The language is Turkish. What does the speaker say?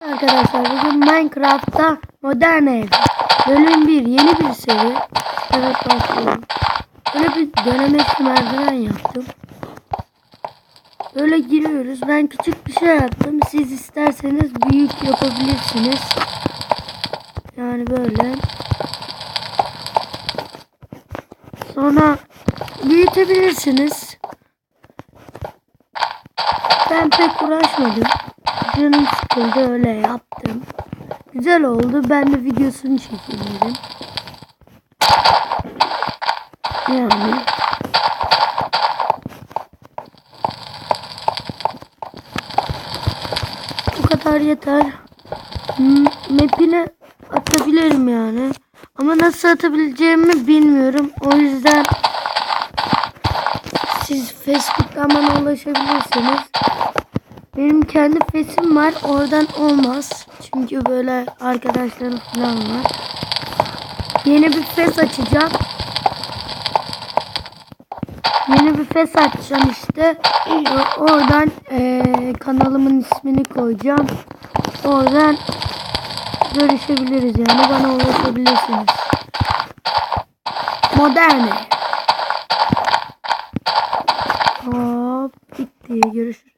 Arkadaşlar bugün Minecraft'ta modern ev bölüm 1 yeni bir seri. Evet başlıyorum. Böyle bir dönemek merdiven yaptım. Böyle giriyoruz. Ben küçük bir şey yaptım. Siz isterseniz büyük yapabilirsiniz. Yani böyle. Sonra büyütebilirsiniz. Ben pek uğraşmadım. Canım sıkıldı öyle yaptım. Güzel oldu. Ben de videosunu çekeyim. Yani. Bu kadar yeter. M- Map'ine atabilirim yani. Ama nasıl atabileceğimi bilmiyorum. O yüzden siz Facebook'tan bana ulaşabilirsiniz. Benim kendi fesim var. Oradan olmaz. Çünkü böyle arkadaşlarım falan var. Yeni bir fes açacağım. Yeni bir fes açacağım işte. Oradan eee, kanalımın ismini koyacağım. Oradan görüşebiliriz yani. Bana ulaşabilirsiniz. Modern. Hop bitti. Görüşürüz.